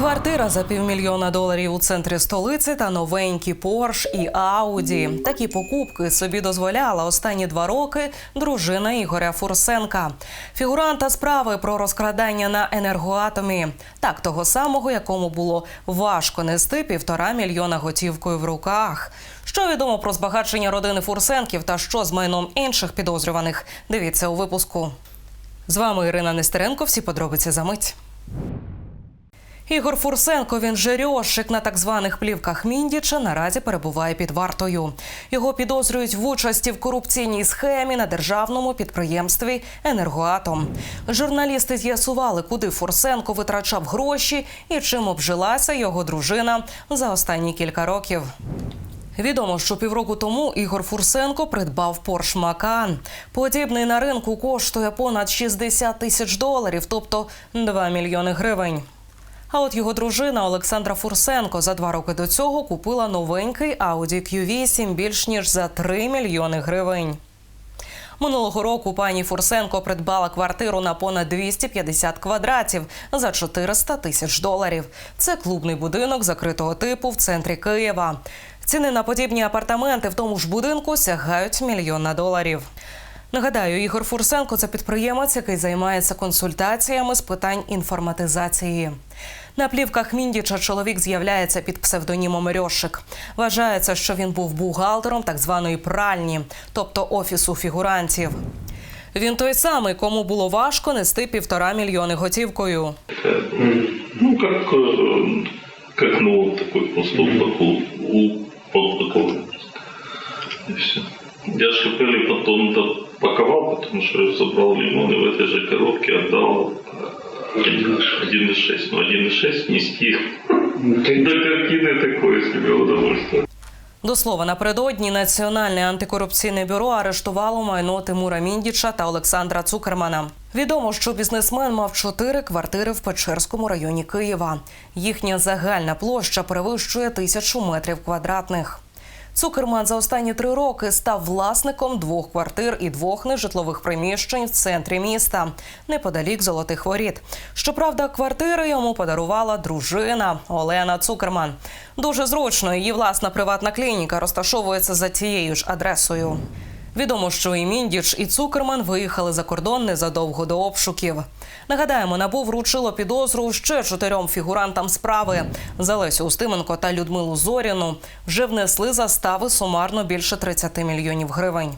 Квартира за півмільйона доларів у центрі столиці та новенькі Порш і Ауді. Такі покупки собі дозволяла останні два роки дружина Ігоря Фурсенка, фігуранта справи про розкрадання на енергоатомі, так того самого, якому було важко нести півтора мільйона готівкою в руках. Що відомо про збагачення родини Фурсенків та що з майном інших підозрюваних? Дивіться у випуску. З вами Ірина Нестеренко. Всі подробиці за мить. Ігор Фурсенко, він же Рьошик на так званих плівках Міндіча, наразі перебуває під вартою. Його підозрюють в участі в корупційній схемі на державному підприємстві Енергоатом. Журналісти з'ясували, куди Фурсенко витрачав гроші і чим обжилася його дружина за останні кілька років. Відомо, що півроку тому Ігор Фурсенко придбав Порш Макан. Подібний на ринку коштує понад 60 тисяч доларів, тобто 2 мільйони гривень. А от його дружина Олександра Фурсенко за два роки до цього купила новенький Audi Q8 більш ніж за 3 мільйони гривень. Минулого року пані Фурсенко придбала квартиру на понад 250 квадратів за 400 тисяч доларів. Це клубний будинок закритого типу в центрі Києва. Ціни на подібні апартаменти в тому ж будинку сягають мільйона доларів. Нагадаю, Ігор Фурсенко це підприємець, який займається консультаціями з питань інформатизації. На плівках Міндіча чоловік з'являється під псевдонімом Рьошик. Вважається, що він був бухгалтером так званої пральні, тобто офісу фігурантів. Він той самий, кому було важко нести півтора мільйони готівкою. Ну, как, э, как ну, вот такой поступок у, у подполковника. И все. Я же купили потом допаковал, потому что я забрал лимоны в этой же коробке, отдал э, 1,6. Ну, 1,6 нести до картины такое себе удовольствие. До слова, напередодні Національне антикорупційне бюро арештувало майно Тимура Міндіча та Олександра Цукермана. Відомо, що бізнесмен мав чотири квартири в Печерському районі Києва. Їхня загальна площа перевищує тисячу метрів квадратних. Цукерман за останні три роки став власником двох квартир і двох нежитлових приміщень в центрі міста, неподалік золотих воріт. Щоправда, квартири йому подарувала дружина Олена Цукерман. Дуже зручно її власна приватна клініка розташовується за тією ж адресою. Відомо, що і Міндіч, і Цукерман виїхали за кордон незадовго до обшуків. Нагадаємо, набу вручило підозру ще чотирьом фігурантам справи. За Лесю Устименко та Людмилу Зоріну вже внесли застави сумарно більше 30 мільйонів гривень.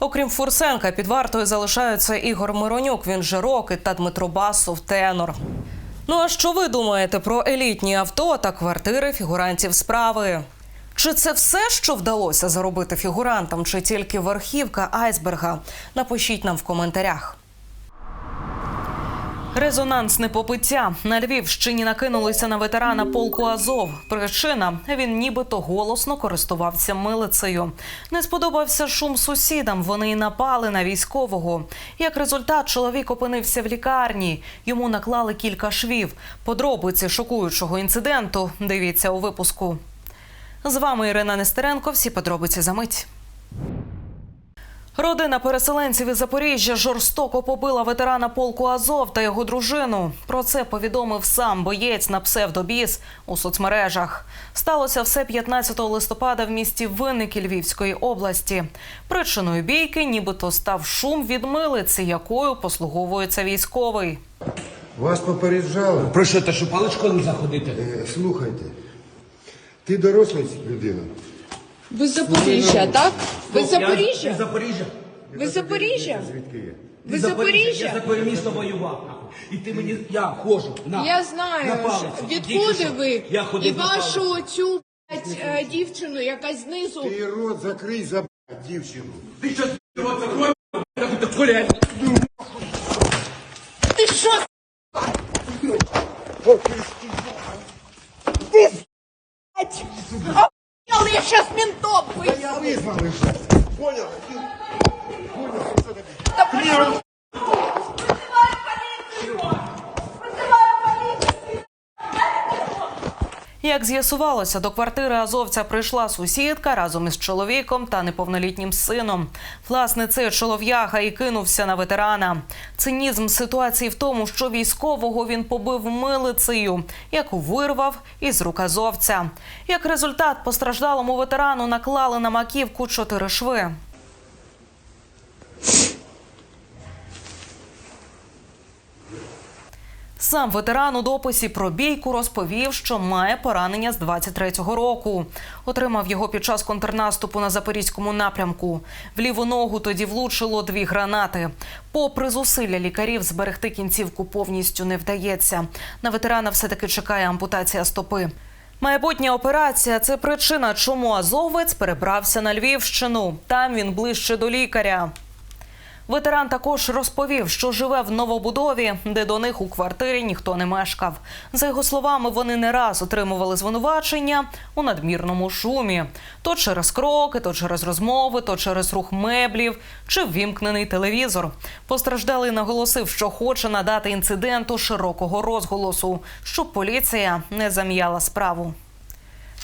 Окрім Фурсенка, під вартою залишаються Ігор Миронюк, він же Рокет та Дмитро Басов, тенор. Ну а що ви думаєте про елітні авто та квартири фігурантів справи? Чи це все, що вдалося заробити фігурантам, чи тільки верхівка айсберга? Напишіть нам в коментарях. Резонансне попиття на Львівщині накинулися на ветерана полку Азов. Причина він нібито голосно користувався милицею. Не сподобався шум сусідам. Вони й напали на військового. Як результат, чоловік опинився в лікарні. Йому наклали кілька швів. Подробиці шокуючого інциденту. Дивіться у випуску. З вами Ірина Нестеренко. Всі подробиці за мить. Родина переселенців із Запоріжжя жорстоко побила ветерана полку Азов та його дружину. Про це повідомив сам боєць на псевдобіс у соцмережах. Сталося все 15 листопада в місті Винники Львівської області. Причиною бійки нібито став шум від милиці, якою послуговується військовий. Вас попереджали. Про що те, що паличкою не заходити? Е, Слухайте, ти доросла людина. Ви з Запоріжжя, так? Ви з Я Запоріжжя? з Запоріжжя. Ви з Запоріжжя? Звідки є? Ви з Я Запоріжжя? за твоє місто воював. нахуй. І ти мені, я ходжу. На, Я на знаю, палиці. відкуди Тільки що. ви Я і ходив на вашу цю блядь, е, дівчину, яка знизу. Ти рот закрий за б***ь, дівчину. Ти що, рот закрой, нахуй, так гуляй. Ти що? Блядь! Я сейчас ментов вийду! Я вызвал их. Понял? Ти- Як з'ясувалося, до квартири азовця прийшла сусідка разом із чоловіком та неповнолітнім сином. Власне, цей чолов'яга і кинувся на ветерана. Цинізм ситуації в тому, що військового він побив милицею, яку вирвав із рук азовця. Як результат, постраждалому ветерану наклали на маківку чотири шви. Сам ветеран у дописі про бійку розповів, що має поранення з 23-го року. Отримав його під час контрнаступу на запорізькому напрямку. В ліву ногу тоді влучило дві гранати. Попри зусилля лікарів, зберегти кінцівку повністю не вдається. На ветерана все-таки чекає ампутація стопи. Майбутня операція це причина, чому азовець перебрався на Львівщину. Там він ближче до лікаря. Ветеран також розповів, що живе в новобудові, де до них у квартирі ніхто не мешкав. За його словами, вони не раз отримували звинувачення у надмірному шумі: то через кроки, то через розмови, то через рух меблів чи ввімкнений телевізор. Постраждалий наголосив, що хоче надати інциденту широкого розголосу, щоб поліція не зам'яла справу.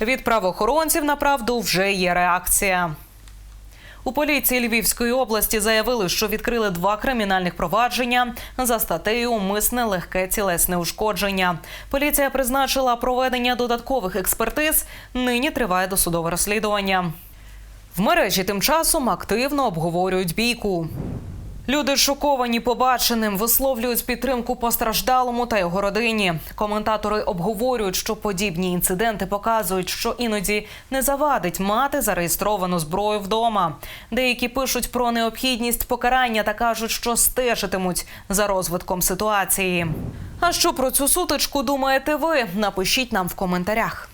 Від правоохоронців на правду вже є реакція. У поліції Львівської області заявили, що відкрили два кримінальних провадження за статтею Умисне легке цілесне ушкодження. Поліція призначила проведення додаткових експертиз. Нині триває досудове розслідування. В мережі тим часом активно обговорюють бійку. Люди шоковані побаченим, висловлюють підтримку постраждалому та його родині. Коментатори обговорюють, що подібні інциденти показують, що іноді не завадить мати зареєстровану зброю вдома. Деякі пишуть про необхідність покарання та кажуть, що стежитимуть за розвитком ситуації. А що про цю сутичку думаєте ви? Напишіть нам в коментарях.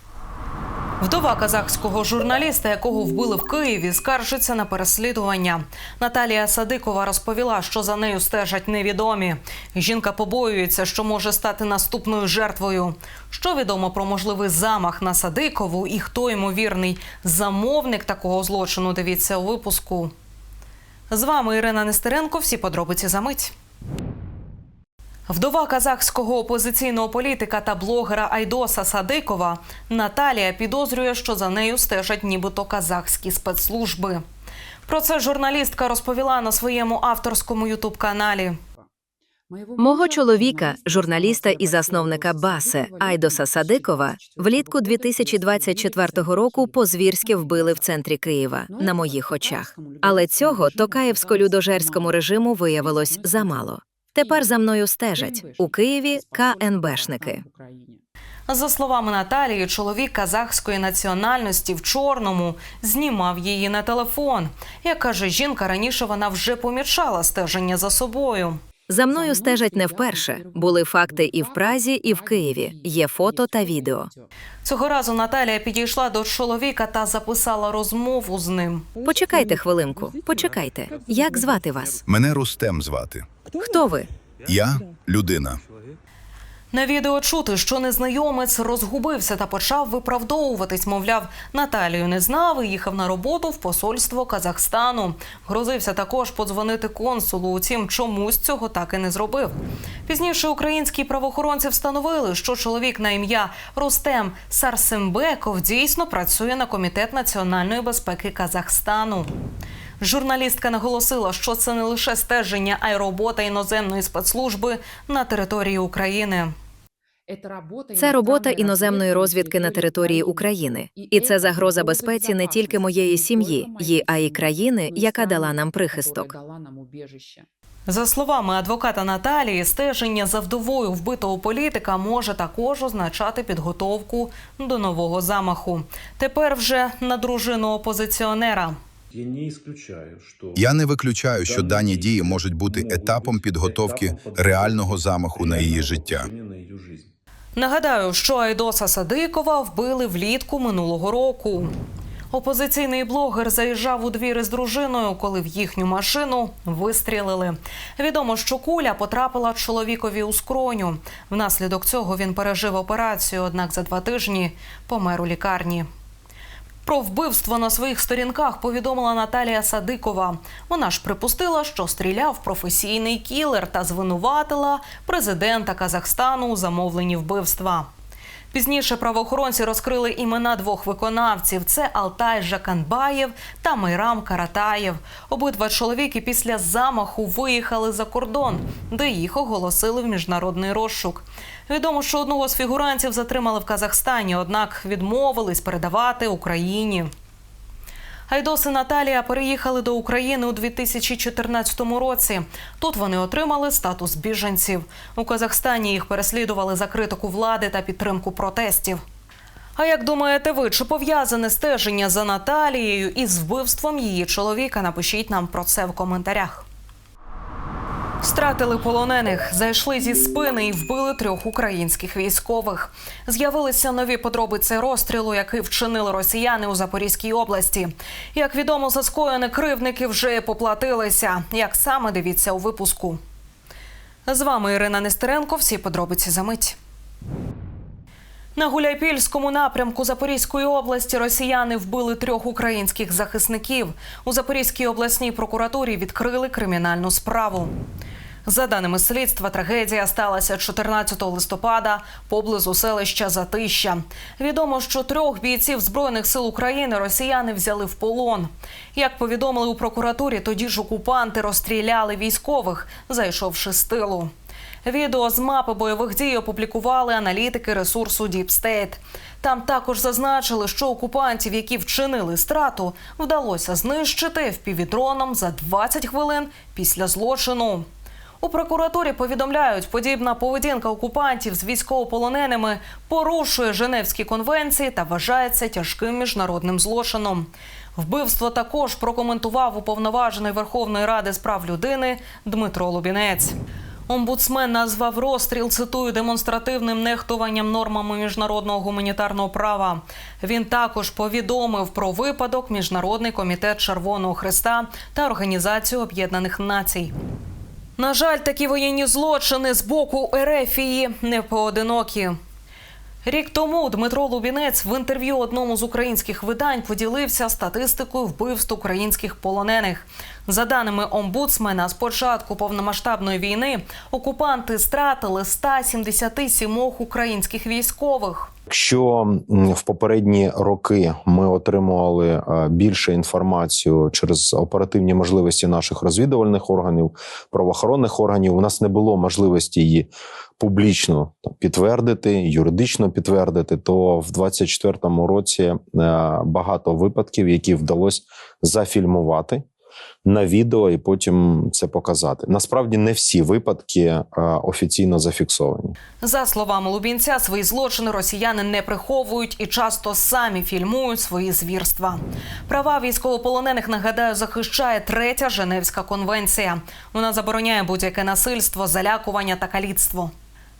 Вдова казахського журналіста, якого вбили в Києві, скаржиться на переслідування. Наталія Садикова розповіла, що за нею стежать невідомі. Жінка побоюється, що може стати наступною жертвою. Що відомо про можливий замах на Садикову і хто ймовірний замовник такого злочину? Дивіться у випуску. З вами Ірина Нестеренко. Всі подробиці за мить. Вдова казахського опозиційного політика та блогера Айдоса Садикова Наталія підозрює, що за нею стежать нібито казахські спецслужби. Про це журналістка розповіла на своєму авторському ютуб-каналі. Мого чоловіка, журналіста і засновника Басе Айдоса Садикова, влітку 2024 року по-звірськи вбили в центрі Києва на моїх очах. Але цього токаєвсько-людожерському режиму виявилось замало. Тепер за мною стежать у Києві КНБшники. За словами Наталії, чоловік казахської національності в чорному знімав її на телефон. Як каже жінка, раніше вона вже помічала стеження за собою. За мною стежать не вперше. Були факти і в Празі, і в Києві. Є фото та відео. Цього разу Наталія підійшла до чоловіка та записала розмову з ним. Почекайте хвилинку. Почекайте. Як звати вас? Мене Рустем звати. Хто ви? Я людина. На відео чути, що незнайомець розгубився та почав виправдовуватись. Мовляв, Наталію не знав і їхав на роботу в посольство Казахстану. Грозився також подзвонити консулу. Утім, чомусь цього так і не зробив. Пізніше українські правоохоронці встановили, що чоловік на ім'я Рустем Сарсембеков дійсно працює на комітет національної безпеки Казахстану. Журналістка наголосила, що це не лише стеження, а й робота іноземної спецслужби на території України. Це робота іноземної розвідки на території України, і це загроза безпеці не тільки моєї сім'ї, а й країни, яка дала нам прихисток. За словами адвоката Наталії, стеження за вдовою вбитого політика може також означати підготовку до нового замаху. Тепер вже на дружину опозиціонера. Я не исключаю, Я не виключаю, що дані дії можуть бути етапом підготовки реального замаху на її життя. Нагадаю, що Айдоса Садикова вбили влітку минулого року. Опозиційний блогер заїжджав у двір з дружиною, коли в їхню машину вистрілили. Відомо, що куля потрапила чоловікові у скроню. Внаслідок цього він пережив операцію, однак за два тижні помер у лікарні. Про вбивство на своїх сторінках повідомила Наталія Садикова. Вона ж припустила, що стріляв професійний кілер та звинуватила президента Казахстану у замовленні вбивства. Пізніше правоохоронці розкрили імена двох виконавців: це Алтай Жаканбаєв та Майрам Каратаєв. Обидва чоловіки після замаху виїхали за кордон, де їх оголосили в міжнародний розшук. Відомо, що одного з фігурантів затримали в Казахстані, однак відмовились передавати Україні. Айдос і Наталія переїхали до України у 2014 році. Тут вони отримали статус біженців. У Казахстані їх переслідували за критику влади та підтримку протестів. А як думаєте ви, чи пов'язане стеження за Наталією із вбивством її чоловіка? Напишіть нам про це в коментарях. Стратили полонених, зайшли зі спини і вбили трьох українських військових. З'явилися нові подробиці розстрілу, який вчинили росіяни у Запорізькій області. Як відомо, за скоєне кривдники вже поплатилися. Як саме дивіться у випуску. З вами Ірина Нестеренко. Всі подробиці за мить. На Гуляйпільському напрямку Запорізької області росіяни вбили трьох українських захисників. У Запорізькій обласній прокуратурі відкрили кримінальну справу. За даними слідства, трагедія сталася 14 листопада поблизу селища Затища. Відомо, що трьох бійців збройних сил України росіяни взяли в полон. Як повідомили у прокуратурі, тоді ж окупанти розстріляли військових, зайшовши з тилу. Відео з мапи бойових дій опублікували аналітики ресурсу State. Там також зазначили, що окупантів, які вчинили страту, вдалося знищити впівдроном за 20 хвилин після злочину. У прокуратурі повідомляють, подібна поведінка окупантів з військовополоненими порушує Женевські конвенції та вважається тяжким міжнародним злочином. Вбивство також прокоментував уповноважений Верховної Ради з прав людини Дмитро Лубінець. Омбудсмен назвав розстріл цитую демонстративним нехтуванням нормами міжнародного гуманітарного права. Він також повідомив про випадок Міжнародний комітет Червоного Христа та Організацію Об'єднаних Націй. На жаль, такі воєнні злочини з боку Ерефії не поодинокі. Рік тому Дмитро Лубінець в інтерв'ю одному з українських видань поділився статистикою вбивств українських полонених. За даними омбудсмена, з початку повномасштабної війни окупанти стратили 177 українських військових. Якщо в попередні роки ми отримували е, більше інформацію через оперативні можливості наших розвідувальних органів, правоохоронних органів, у нас не було можливості її публічно підтвердити, юридично підтвердити, то в 24-му році е, багато випадків, які вдалося зафільмувати. На відео і потім це показати. Насправді не всі випадки е, офіційно зафіксовані. За словами Лубінця, свої злочини росіяни не приховують і часто самі фільмують свої звірства. Права військовополонених нагадаю захищає третя Женевська конвенція. Вона забороняє будь-яке насильство, залякування та каліцтво.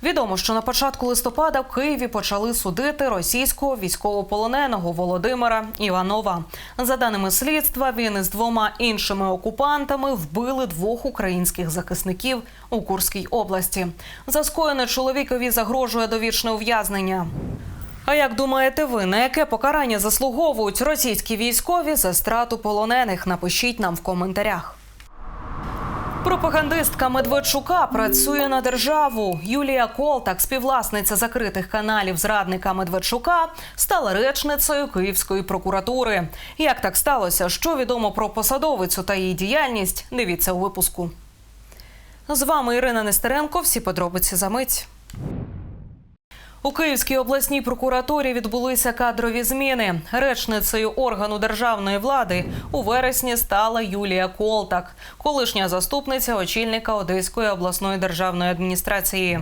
Відомо, що на початку листопада в Києві почали судити російського військовополоненого Володимира Іванова. За даними слідства, він із двома іншими окупантами вбили двох українських захисників у Курській області. За скоєне чоловікові загрожує довічне ув'язнення. А як думаєте ви, на яке покарання заслуговують російські військові за страту полонених? Напишіть нам в коментарях. Пропагандистка Медведчука працює на державу. Юлія Колтак, співвласниця закритих каналів зрадника Медведчука, стала речницею Київської прокуратури. Як так сталося? Що відомо про посадовицю та її діяльність? Дивіться у випуску. З вами Ірина Нестеренко. Всі подробиці за мить. У Київській обласній прокуратурі відбулися кадрові зміни. Речницею органу державної влади у вересні стала Юлія Колтак, колишня заступниця очільника Одеської обласної державної адміністрації.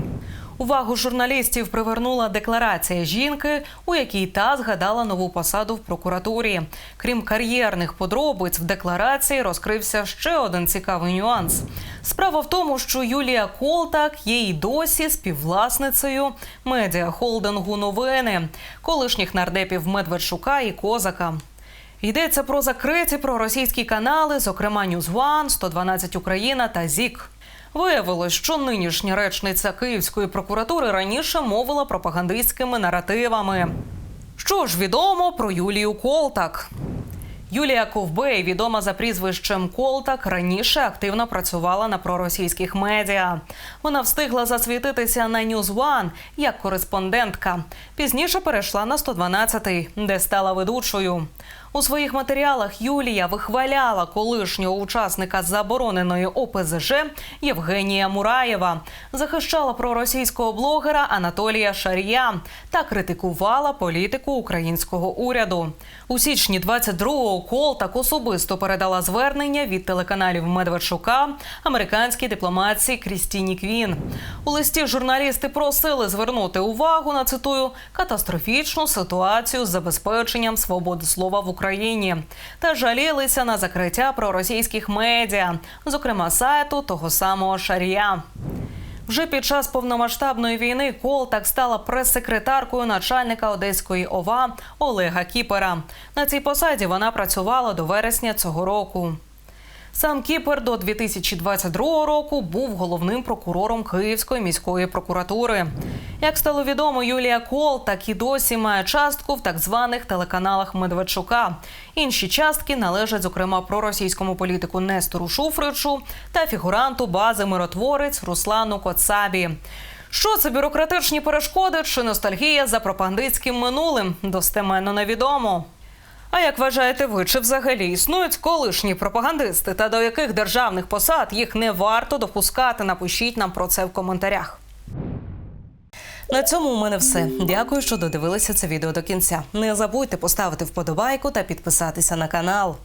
Увагу журналістів привернула декларація жінки, у якій та згадала нову посаду в прокуратурі. Крім кар'єрних подробиць, в декларації розкрився ще один цікавий нюанс. Справа в тому, що Юлія Колтак є й досі співвласницею медіахолдингу новини, колишніх нардепів Медведчука і Козака. Йдеться про закриті проросійські канали, зокрема One, 112 Україна та ЗІК. Виявилось, що нинішня речниця Київської прокуратури раніше мовила пропагандистськими наративами. Що ж відомо про Юлію Колтак? Юлія Ковбей, відома за прізвищем Колтак, раніше активно працювала на проросійських медіа. Вона встигла засвітитися на News One як кореспондентка. Пізніше перейшла на 112, де стала ведучою. У своїх матеріалах Юлія вихваляла колишнього учасника забороненої ОПЗЖ Євгенія Мураєва, захищала проросійського блогера Анатолія Шарія та критикувала політику українського уряду. У січні 22-го Кол так особисто передала звернення від телеканалів Медведчука американській дипломатці Крістіні Квін. У листі журналісти просили звернути увагу на цитую катастрофічну ситуацію з забезпеченням свободи слова в Україні та жалілися на закриття проросійських медіа, зокрема сайту того самого Шарія. Вже під час повномасштабної війни Колтак стала прес-секретаркою начальника Одеської ОВА Олега Кіпера. На цій посаді вона працювала до вересня цього року. Сам Кіпер до 2022 року був головним прокурором Київської міської прокуратури. Як стало відомо, Юлія Кол так і досі має частку в так званих телеканалах Медведчука. Інші частки належать, зокрема, проросійському політику Нестору Шуфричу та фігуранту бази миротворець Руслану Коцабі. Що це бюрократичні перешкоди чи ностальгія за пропагандистським минулим? Достеменно невідомо. А як вважаєте ви, чи взагалі існують колишні пропагандисти та до яких державних посад їх не варто допускати? Напишіть нам про це в коментарях. На цьому у мене все. Дякую, що додивилися це відео до кінця. Не забудьте поставити вподобайку та підписатися на канал.